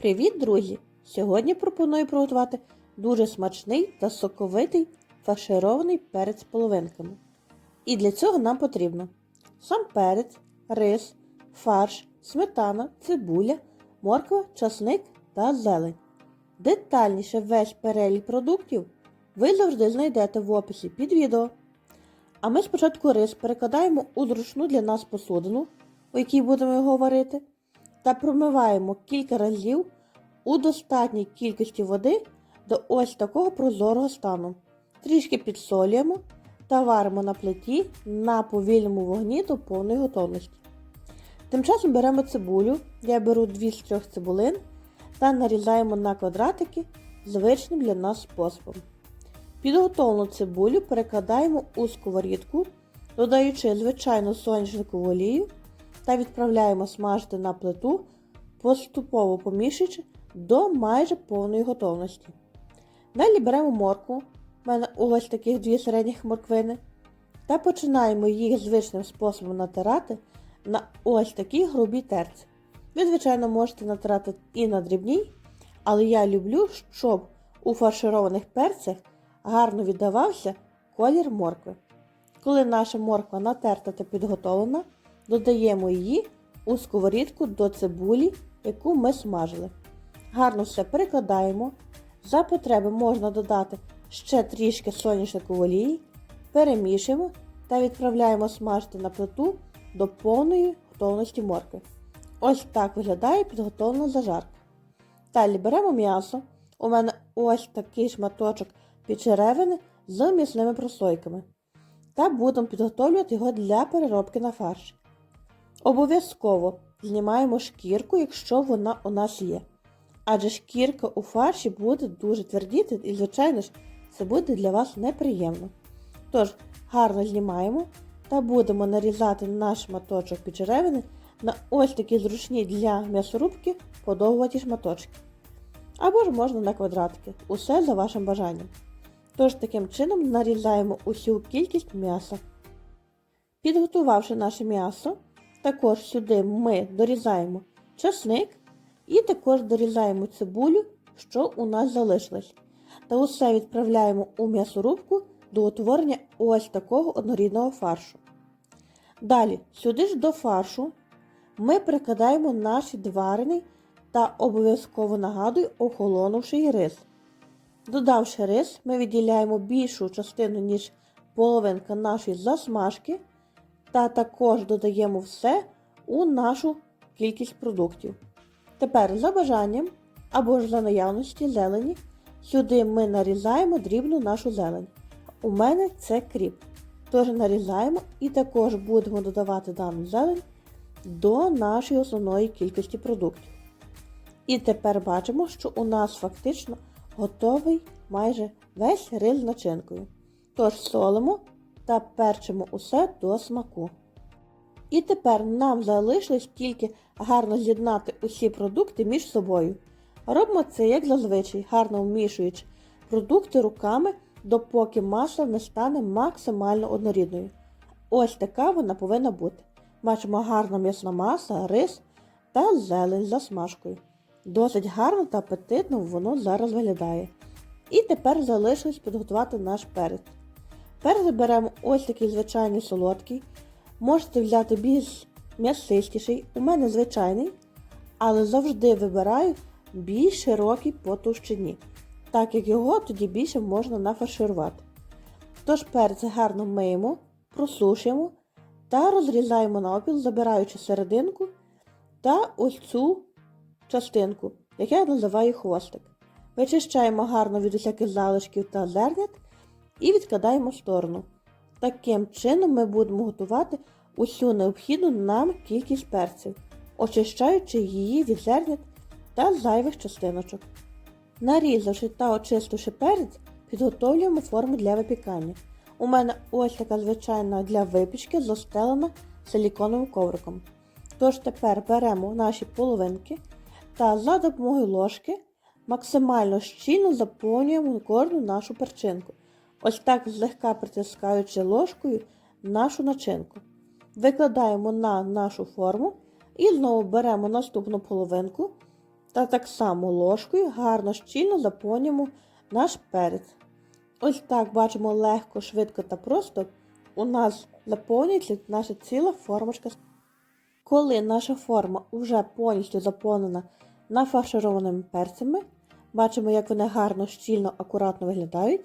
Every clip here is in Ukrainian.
Привіт, друзі! Сьогодні пропоную приготувати дуже смачний та соковитий фарширований перець половинками. І для цього нам потрібно сам перець, рис, фарш, сметана, цибуля, морква, часник та зелень. Детальніше весь перелік продуктів ви завжди знайдете в описі під відео. А ми спочатку рис перекладаємо у зручну для нас посудину, у якій будемо його варити, та промиваємо кілька разів у достатній кількості води до ось такого прозорого стану. Трішки підсолюємо та варимо на плиті на повільному вогні до повної готовності. Тим часом беремо цибулю, я беру 2 з 3 цибулин та нарізаємо на квадратики звичним для нас способом. Підготовлену цибулю перекладаємо у сковорідку, додаючи звичайну соняшникову олію та відправляємо смажити на плиту, поступово помішуючи до майже повної готовності. Далі беремо моркву, в мене ось таких дві середніх морквини, та починаємо їх звичним способом натирати на ось такій грубій терці. Ви, звичайно, можете натирати і на дрібній, але я люблю, щоб у фаршированих перцях гарно віддавався колір моркви. Коли наша морква натерта та підготовлена, додаємо її у сковорідку до цибулі, яку ми смажили. Гарно все перекладаємо. За потреби можна додати ще трішки соняшникової олії, перемішуємо та відправляємо смажити на плиту до повної готовності моркви. Ось так виглядає підготовлена зажарка. Далі беремо м'ясо. У мене ось такий шматочок підчеревини з м'ясними прослойками. Та будемо підготовлювати його для переробки на фарш. Обов'язково знімаємо шкірку, якщо вона у нас є. Адже шкірка у фарші буде дуже твердіти і, звичайно ж, це буде для вас неприємно. Тож, гарно знімаємо та будемо нарізати наш шматочок підчеревини на ось такі зручні для м'ясорубки подовгуваті шматочки. Або ж можна на квадратики. Усе за вашим бажанням. Тож таким чином нарізаємо усю кількість м'яса. Підготувавши наше м'ясо, також сюди ми дорізаємо часник і також дорізаємо цибулю, що у нас залишилось. Та усе відправляємо у м'ясорубку до утворення ось такого однорідного фаршу. Далі, сюди ж до фаршу ми прикладаємо наш відварений та обов'язково нагадую охолонувший рис. Додавши рис, ми відділяємо більшу частину, ніж половинка нашої засмажки, та також додаємо все у нашу кількість продуктів. Тепер за бажанням або ж за наявності зелені, сюди ми нарізаємо дрібну нашу зелень. У мене це кріп. Тож нарізаємо і також будемо додавати дану зелень до нашої основної кількості продуктів. І тепер бачимо, що у нас фактично готовий майже весь рис з начинкою. Тож солимо та перчимо усе до смаку. І тепер нам залишилось тільки гарно з'єднати усі продукти між собою. Робимо це, як зазвичай, гарно вмішуючи продукти руками, допоки маса не стане максимально однорідною. Ось така вона повинна бути. Бачимо гарна м'ясна маса, рис та зелень з засмажкою. Досить гарно та апетитно воно зараз виглядає. І тепер залишилось підготувати наш перець. Перець беремо ось такий звичайний солодкий. Можете взяти більш м'ясистіший, у мене звичайний, але завжди вибираю більш широкий по товщині, так як його тоді більше можна нафарширувати. Тож перець гарно миємо, просушуємо та розрізаємо навпіл, забираючи серединку та ось цю частинку, як я називаю хвостик. Вичищаємо гарно від усяких залишків та зернят і відкладаємо в сторону. Таким чином ми будемо готувати усю необхідну нам кількість перців, очищаючи її від зернят та зайвих частиночок. Нарізавши та очистивши перець, підготовлюємо форму для випікання. У мене ось така звичайна для випічки застелена силіконовим ковриком. Тож тепер беремо наші половинки та за допомогою ложки максимально щільно заповнюємо кожну нашу перчинку. Ось так злегка притискаючи ложкою нашу начинку. Викладаємо на нашу форму і знову беремо наступну половинку Та так само ложкою гарно щільно заповнюємо наш перець. Ось так бачимо легко, швидко та просто у нас заповнюється наша ціла формочка. Коли наша форма вже повністю заповнена нафаршированими перцями, бачимо, як вони гарно, щільно, акуратно виглядають.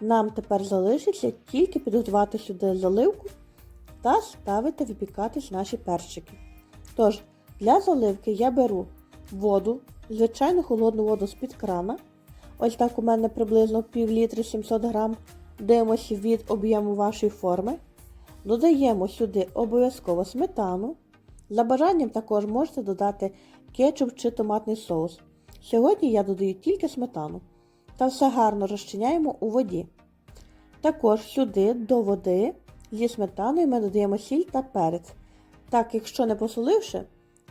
Нам тепер залишиться тільки підготувати сюди заливку та ставити випікатись наші перчики. Тож, для заливки я беру воду, звичайну холодну воду з-під крана. Ось так у мене приблизно пів літри 700 грам. Дивимося від об'єму вашої форми. Додаємо сюди обов'язково сметану. За бажанням також можете додати кетчуп чи томатний соус. Сьогодні я додаю тільки сметану. Та все гарно розчиняємо у воді. Також сюди до води зі сметаною ми додаємо сіль та перець. Так, якщо не посоливши,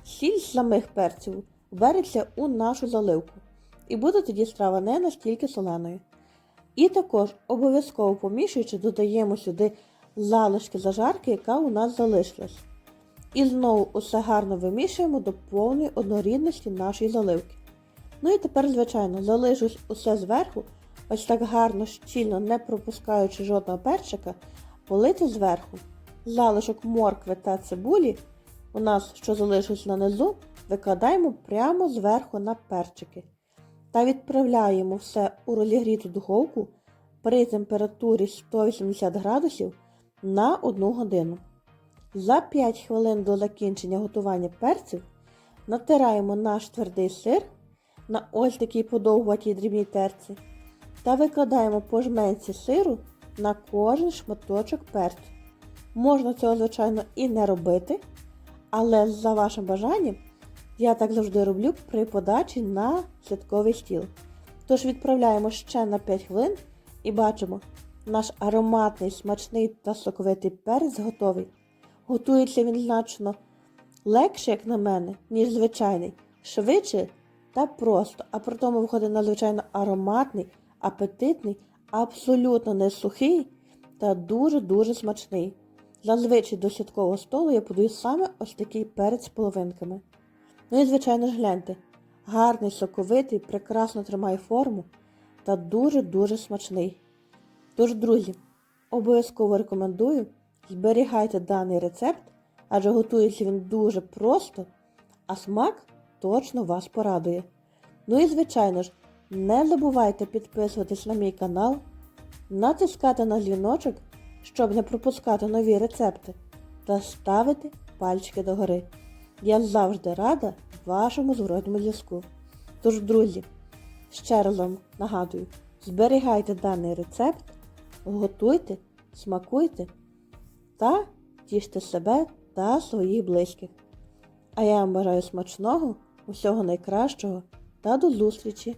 сіль з самих перців береться у нашу заливку. І буде тоді страва не настільки соленою. І також обов'язково помішуючи, додаємо сюди залишки зажарки, яка у нас залишилась. І знову усе гарно вимішуємо до повної однорідності нашої заливки. Ну і тепер, звичайно, залишусь усе зверху, ось так гарно, щільно, не пропускаючи жодного перчика, полити зверху. Залишок моркви та цибулі, у нас, що залишилось на низу, викладаємо прямо зверху на перчики. Та відправляємо все у розігріту духовку при температурі 180 градусів на 1 годину. За 5 хвилин до закінчення готування перців натираємо наш твердий сир на ось такій подовгуватій дрібній терці та викладаємо по жменці сиру на кожен шматочок перцю. Можна цього, звичайно, і не робити, але за вашим бажанням я так завжди роблю при подачі на святковий стіл. Тож відправляємо ще на 5 хвилин і бачимо, наш ароматний, смачний та соковитий перець готовий. Готується він значно легше, як на мене, ніж звичайний, швидше та просто, а при тому виходить надзвичайно ароматний, апетитний, абсолютно не сухий та дуже-дуже смачний. Зазвичай до святкового столу я подаю саме ось такий перець з половинками. Ну і, звичайно ж, гляньте, гарний, соковитий, прекрасно тримає форму та дуже-дуже смачний. Тож, друзі, обов'язково рекомендую, зберігайте даний рецепт, адже готується він дуже просто, а смак точно вас порадує. Ну і, звичайно ж, не забувайте підписуватись на мій канал, натискати на дзвіночок, щоб не пропускати нові рецепти, та ставити пальчики догори. Я завжди рада вашому зворотньому зв'язку. Тож, друзі, ще раз вам нагадую, зберігайте даний рецепт, готуйте, смакуйте та тіште себе та своїх близьких. А я вам бажаю смачного, усього найкращого та до зустрічі!